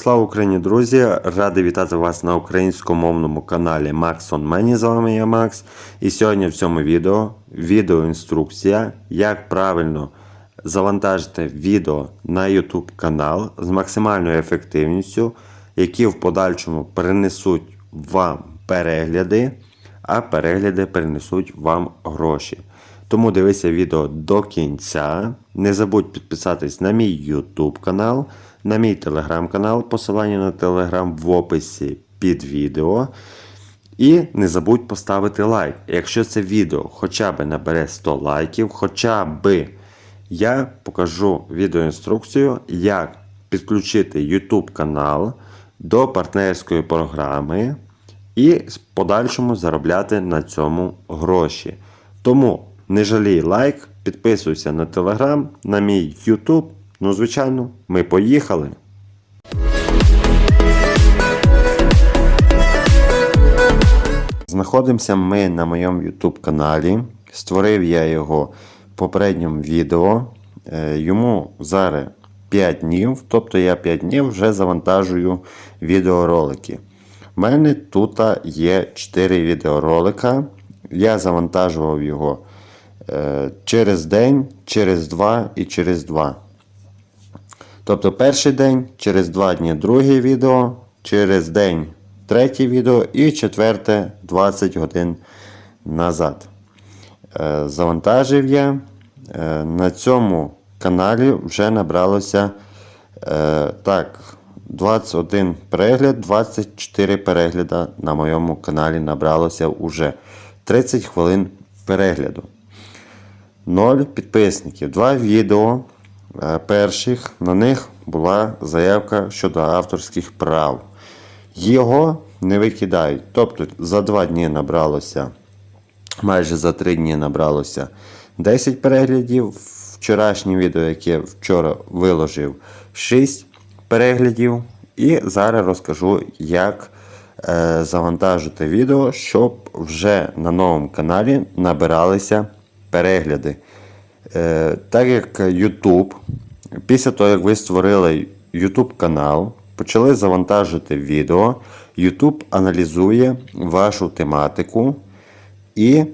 Слава Україні, друзі! Радий вітати вас на українськомовному каналі Max on Many. З вами я Макс. І сьогодні в цьому відео відеоінструкція, як правильно завантажити відео на YouTube канал з максимальною ефективністю, які в подальшому принесуть вам перегляди, а перегляди принесуть вам гроші. Тому дивися відео до кінця. Не забудь підписатись на мій YouTube канал, на мій телеграм канал, посилання на телеграм в описі під відео. І не забудь поставити лайк. Якщо це відео хоча б набере 100 лайків, хоча б я покажу відеоінструкцію, як підключити YouTube канал до партнерської програми і в подальшому заробляти на цьому гроші. Тому не жалій лайк, підписуйся на телеграм, на мій YouTube. Ну, звичайно, ми поїхали. Знаходимося ми на моєму YouTube каналі. Створив я його в попередньому відео. Е, Йому зараз 5 днів, тобто я 5 днів вже завантажую відеоролики. У мене тут є 4 відеоролика. Я завантажував його е, через день, через 2 і через 2. Тобто перший день, через 2 дні друге відео, через день третє відео і четверте 20 годин назад. Е, Завантажив я. Е, На цьому каналі вже набралося е, так, 21 перегляд, 24 перегляда на моєму каналі набралося уже 30 хвилин перегляду. 0 підписників. Два відео перших на них була заявка щодо авторських прав. Його не викидають. Тобто за 2 дні набралося, майже за 3 дні набралося 10 переглядів. Вчорашнє відео, яке вчора виложив 6 переглядів. І зараз розкажу, як е, завантажити відео, щоб вже на новому каналі набиралися перегляди. Е, так як YouTube, після того, як ви створили YouTube канал, почали завантажити відео, YouTube аналізує вашу тематику і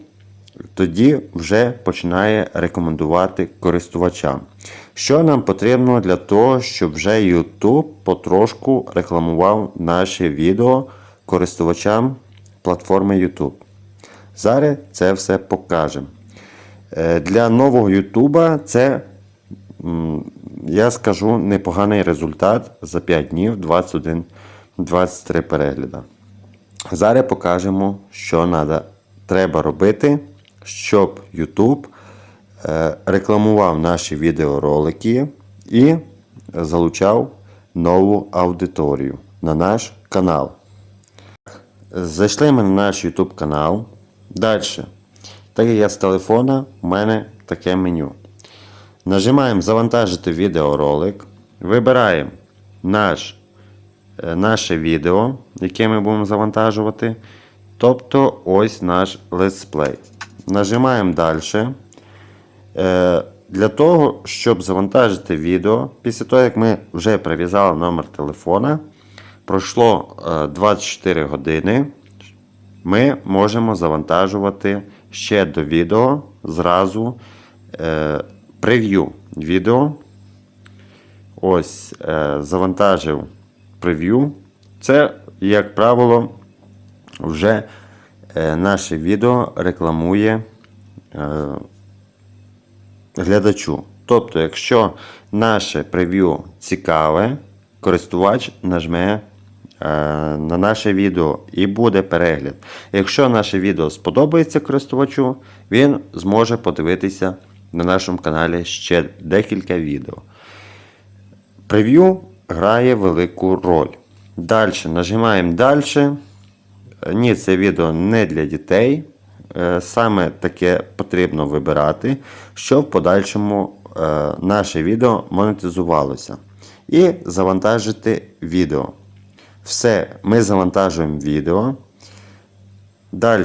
тоді вже починає рекомендувати користувачам. Що нам потрібно для того, щоб вже YouTube потрошку рекламував наші відео користувачам платформи YouTube? Зараз це все покажемо. Е, Для нового YouTube це, я скажу, непоганий результат за 5 днів 21-23 перегляда. Зараз покажемо, що надо, треба робити, щоб YouTube е, рекламував наші відеоролики і залучав нову аудиторію на наш канал. Зайшли ми на наш YouTube канал. Далі. Так як я з телефона, у мене таке меню. Нажимаємо Завантажити відеоролик. Вибираємо наш, е, наше відео, яке ми будемо завантажувати. Тобто ось наш летсплей. Нажимаємо далі. Е, Для того, щоб завантажити відео, після того, як ми вже прив'язали номер телефона, пройшло е, 24 години. Ми можемо завантажувати ще до відео зразу е, прев'ю відео. Ось е, завантажив прев'ю. Це, як правило, вже е, наше відео рекламує е, глядачу. Тобто, якщо наше прев'ю цікаве, користувач нажме на наше відео і буде перегляд. Якщо наше відео сподобається користувачу, він зможе подивитися на нашому каналі ще декілька відео. Прев'ю грає велику роль. Далі нажимаємо далі. Ні, це відео не для дітей. Е, Саме таке потрібно вибирати, щоб в подальшому е, наше відео монетизувалося. І завантажити відео. Все, ми завантажуємо відео. Далі.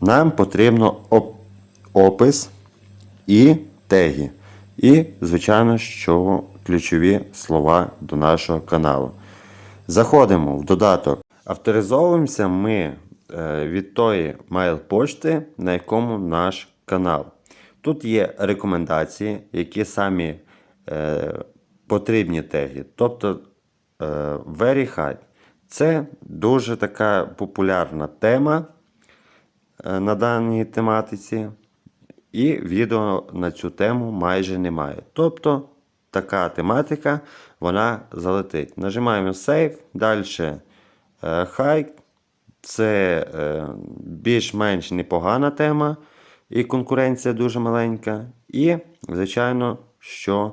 Нам потрібно оп- опис і теги. І, звичайно, що ключові слова до нашого каналу. Заходимо в додаток. Авторизовуємося ми е, від тої мейл-пошти, на якому наш канал. Тут є рекомендації, які самі е, потрібні теги. Тобто Very High. Це дуже така популярна тема е, на даній тематиці. І відео на цю тему майже немає. Тобто така тематика вона залетить. Нажимаємо Save, далі е, High. Це е, більш-менш непогана тема, і конкуренція дуже маленька. І, звичайно, що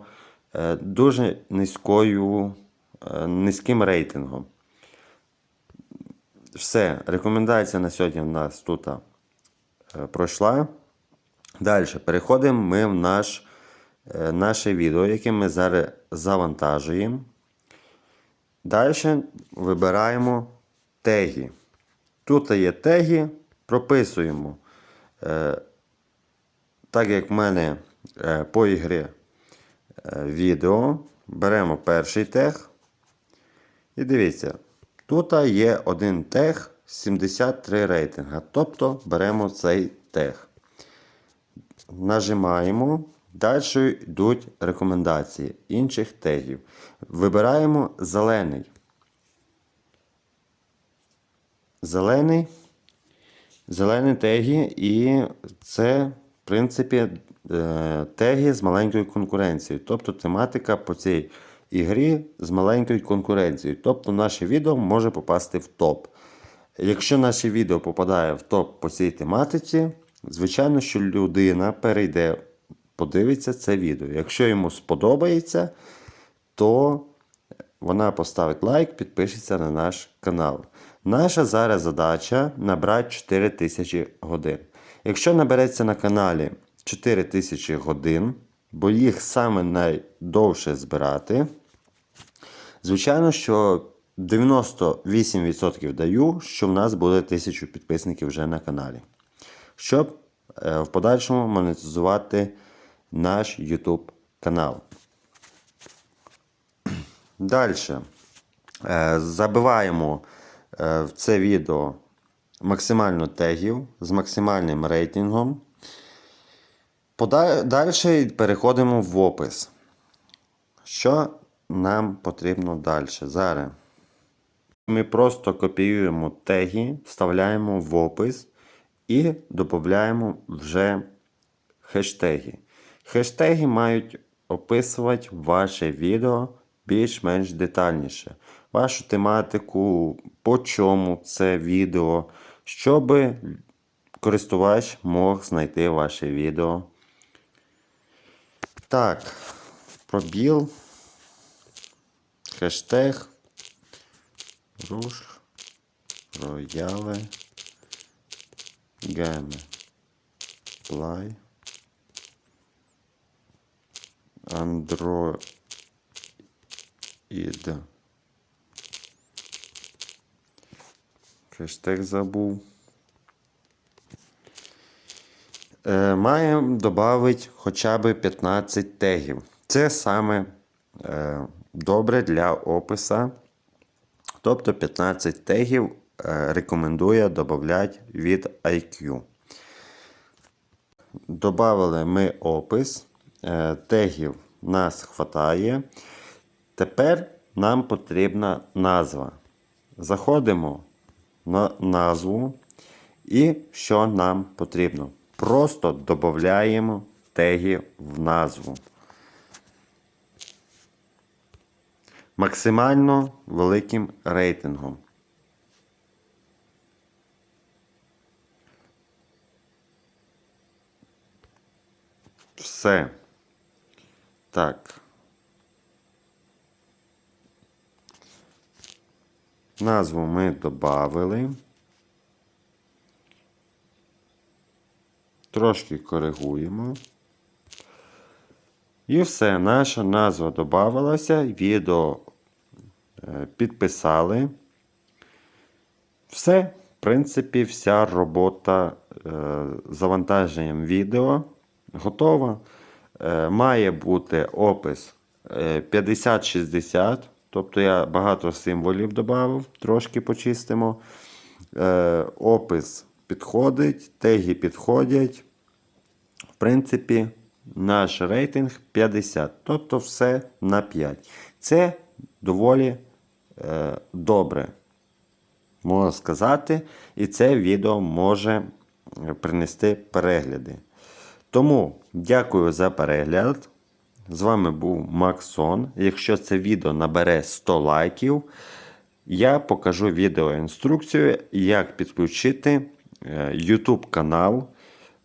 е, дуже низькою, е, низьким рейтингом. Все, рекомендація на сьогодні в нас тут е, пройшла. Далі переходимо ми в наш, е, наше відео, яке ми зараз завантажуємо. Далі вибираємо теги. Тут є теги, прописуємо. Е, так як в мене по ігрі е, відео, беремо перший тег. І дивіться, тут є один тег 73 рейтинга. Тобто беремо цей тег. Нажимаємо. Далі йдуть рекомендації інших тегів. Вибираємо зелений. Зелений. Зелені теги, і це, в принципі, е, теги з маленькою конкуренцією. Тобто тематика по цій ігрі з маленькою конкуренцією. Тобто наше відео може попасти в топ. Якщо наше відео попадає в топ по цій тематиці, звичайно, що людина перейде, подивиться це відео. Якщо йому сподобається, то вона поставить лайк, підпишеться на наш канал. Наша зараз задача набрати 4000 годин. Якщо набереться на каналі 4000 годин, бо їх саме найдовше збирати, звичайно, що 98% даю, що в нас буде 1000 підписників вже на каналі. Щоб е, в подальшому монетизувати наш YouTube канал. Далі. Забиваємо е, в це відео максимально тегів з максимальним рейтингом. Далі переходимо в опис. Що нам потрібно далі? Зараз ми просто копіюємо теги, вставляємо в опис і додаємо вже хештеги. Хештеги мають описувати ваше відео більш-менш детальніше. Вашу тематику, по чому це відео, щоб користувач мог знайти ваше відео. Так, пробіл, хештег, руш, рояле, геме, плай, андроїд. Хештег забув. Е, Маємо додати хоча б 15 тегів. Це саме е, добре для описа. Тобто 15 тегів е, рекомендує додати від IQ. Добавили ми опис. Е, тегів нас вистачає. Тепер нам потрібна назва. Заходимо на назву і що нам потрібно. Просто додаємо теги в назву. Максимально великим рейтингом. Все. Так. Назву ми додали. Трошки коригуємо. І все, наша назва додавалася, відео е, підписали. Все, в принципі, вся робота е, з завантаженням відео готова. Е, має бути опис е, 50-60. Тобто я багато символів додав, трошки почистимо. Опис підходить, теги підходять. В принципі, наш рейтинг 50. Тобто все на 5. Це доволі е, добре, можна сказати. І це відео може е, принести перегляди. Тому дякую за перегляд. З вами був Максон. Якщо це відео набере 100 лайків, я покажу відеоінструкцію, як підключити YouTube канал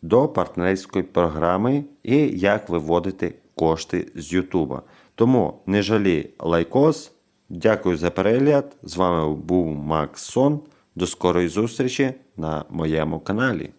до партнерської програми і як виводити кошти з YouTube. Тому не жалі лайкос. Дякую за перегляд. З вами був Максон. До скорої зустрічі на моєму каналі.